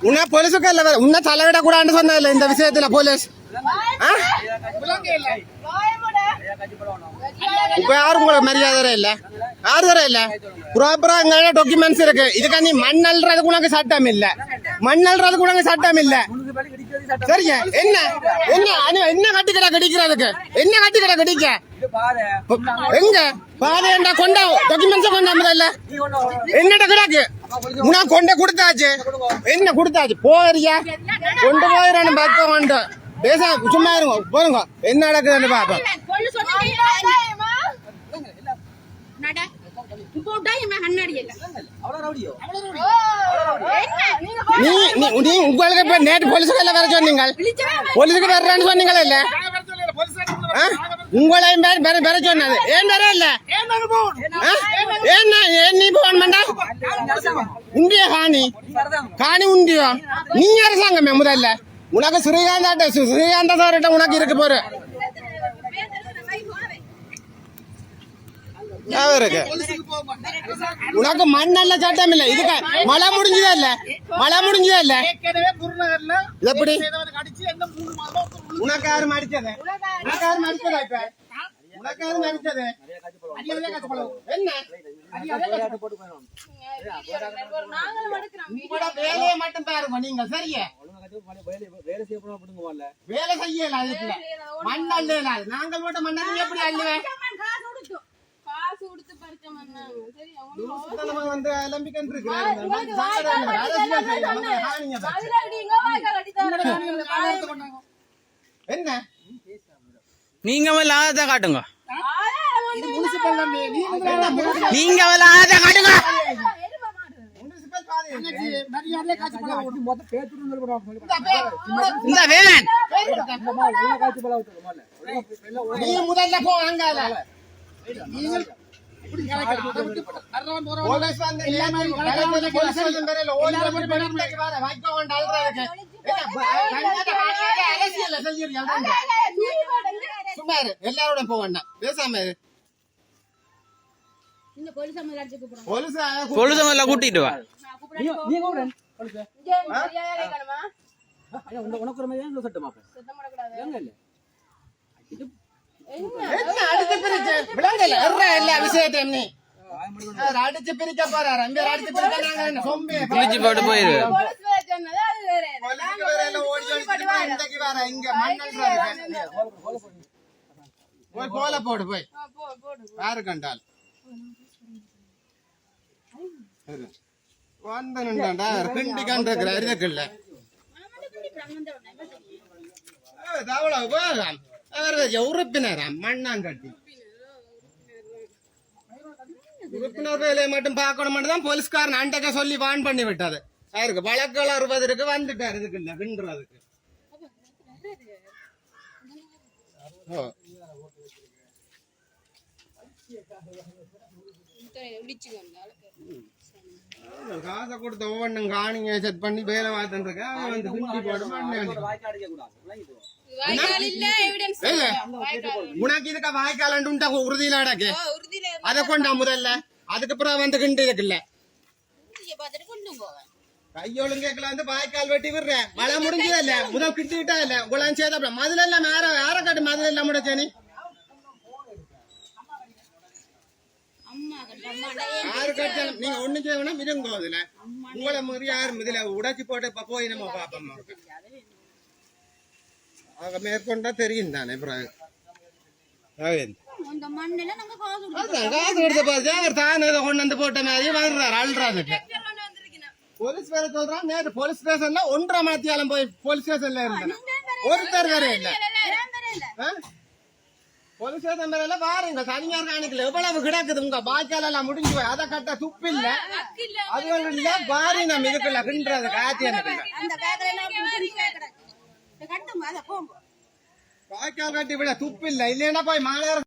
உன்ன போலீஸுக்கு இல்ல உன்ன தலையிட கூடாதுன்னு சொன்னதில்ல இந்த விஷயத்துல போலீஸ் ஆ? இப்ப யாரும் உங்களுக்கு மரியாதை தர இல்ல யாரு தர இல்ல ப்ராப்பரா அங்க டாக்குமெண்ட்ஸ் இருக்கு இதுக்கு நீ மண் அள்ளுறதுக்கு உனக்கு சட்டம் இல்ல மண் அள்ளுறதுக்கு உனக்கு சட்டம் இல்ல சரிங்க என்ன என்ன அனு- என்ன கட்டிக்கடா கடிக்கிறதுக்கு என்ன கட்டிக்கடா கடிக்க எங்க பாதையண்டா கொண்டா டாக்குமெண்ட்ஸ் கொண்டா முதல்ல என்னட்ட கிடாக்கு உனா கொண்ட கொடுத்தாச்சு. என்ன கொடுத்தாச்சு? போறியா? கொண்டு போயிடணும் பார்க்க வேண்டாம் பேச சும்மா இருங்க போருங்க. என்ன நடக்குதுன்னு நீ உங்களுக்கு நேற்று போலீஸுக்கு எல்லாம் வர சொன்னீங்க. போலீஸுக்கு வர்றேன்னு சொன்னீங்களா இல்ல? உங்களை உங்களையும் பேர பேர சொன்னது ஏன் பேர இல்ல? ஆ? ஏன் ஏன் நீ போன் பண்ணா உண்டிய காணி. காணி உண்டியோ நீ அரசாங்கமே முதல்ல. உனக்கு ஸ்ரீகாந்தாட்ட ஸ்ரீகாந்த சார்கிட்ட உனக்கு இருக்கு போற. இருக்கு உனக்கு மண்ணல்ல சட்டம் இல்ல. இதுக்கு மழை முடிஞ்சதே இல்ல? மழை முடிஞ்சதே இல்ல? எப்படி? மூணு உனக்கு யாரும் அடிச்சது உனக்கு யாரும் அடிச்சதா இப்ப? உனக்கு யாரும் அடிச்சது என்ன? வேலையை மட்டும் பாருங்க நீங்க சரியா? வேலை செய்யல அதுக்குள்ள. மண் அள்ளல நாங்கள் மட்டும் மண்ணை எப்படி அள்ளுவேன் வாய்க்கால் அடி தரணும் என்ன நீங்க ஆதத்தை காட்டுங்க நீங்க ஆதத்தை காட்டுங்க இந்த வேன் நீ முதல்ல போ அங்கால வந்து எல்லாமே கலெக்டர் போலீஸ் வந்து வரல ஓடி போய் பெரிய வர வைக்க வேண்டாம் அல்றதுக்கு என்ன கண்ணாட காணியால அரசியல் செஞ்சிருக்கீங்க அல்றீங்க. சும்மா இரு எல்லாரோட போக வேண்டாம். பேசாம பொழுது முதல்ல கூட்டிட்டு வா. சுத்தம் பண்ணக்கூடாது என்ன அடிச்சு விளங்கல எர்ற எல்லா விஷயத்தையும் நீ அடிச்சு பிரிக்க போறாரு. அங்க அடிச்சு பிரிக்க போட்டு போயிரு. போய் போல போடு போய். யாரு கண்டால்? வந்து நின்றாண்டா கிண்டி கண்டிருக்கிற போகலாம் உறுப்பினராம் மண்ணாங்கட்டி. உறுப்பினர் வேலையை மட்டும் பார்க்கணும் தான் போலீஸ்காரன் அண்டக்க சொல்லி வான் பண்ணி விட்டது. யாருக்கு வழக்குகள் அறுபதற்கு வந்துட்டார். ஓ. இடிச்சு வந்தாலும் காசை கொடுத்த ஒவ்வொன்றும் காணிங்க செட் பண்ணி வேலை பார்த்துட்டு இருக்கேன் அவன் வந்து கிண்டி இல்ல வாய்க்கால். உனக்கு இதுக்கு வாய்க்கால் உண்டா உறுதியில அடக்கு? உறுதியில அதை கொண்டா முதல்ல. அதுக்கு அப்புறம் வந்து கிண்டி இருக்குல்ல. போவேன். கையொழுங்கேக்கல வந்து வாய்க்கால் வெட்டி விடுறேன். மழை முடிஞ்சதா இல்ல முதல் கிட்டி விட்டா இல்ல உங்களாம் சேர்த்த மதுல எல்லாம் யார யார காட்டு மதுல எல்லாம் முடிச்ச நீ அம்மா கட்ட அம்மா யாரு கட்டாலும் நீங்க ஒண்ணு செய்யணும் இருங்கோ இதுல. உங்களை மீறி யாரும் இதுல உடைச்சு போட்டு இப்ப போய் நம்ம பாப்போம் மேற்கொண்டா தெரியும் தானே பிறகு. காசு கொடுத்து அதான் காசு கொடுத்த பாரு அவர் தான் இதை கொண்டு வந்து போட்ட மாதிரி வர்றாரு வந்திருக்கேன் போலீஸ் வேற சொல்றான் நேற்று போலீஸ் ஸ்டேஷன்ல ஒன்றரை மாத்தியாலும் போய் போலீஸ் ஸ்டேஷன்ல இருந்தேன். ஒருத்தர் வேற இல்ல? போலீஸ் ஸ்டேஷன் வேற பாருங்க தனியார் காணிக்கல. எவ்வளவு கிடக்குது உங்க பாய்க்கால் எல்லாம் முடிஞ்சு போய். அதை கட்ட துப்பு இல்ல. அது இல்ல. பாரி நம்ம இதுக்குள்ள கிண்டுறது காத்தி போகும் பாய்க்கால் கட்டி விட துப்பு இல்ல. இல்லைன்னா போய் மாநகர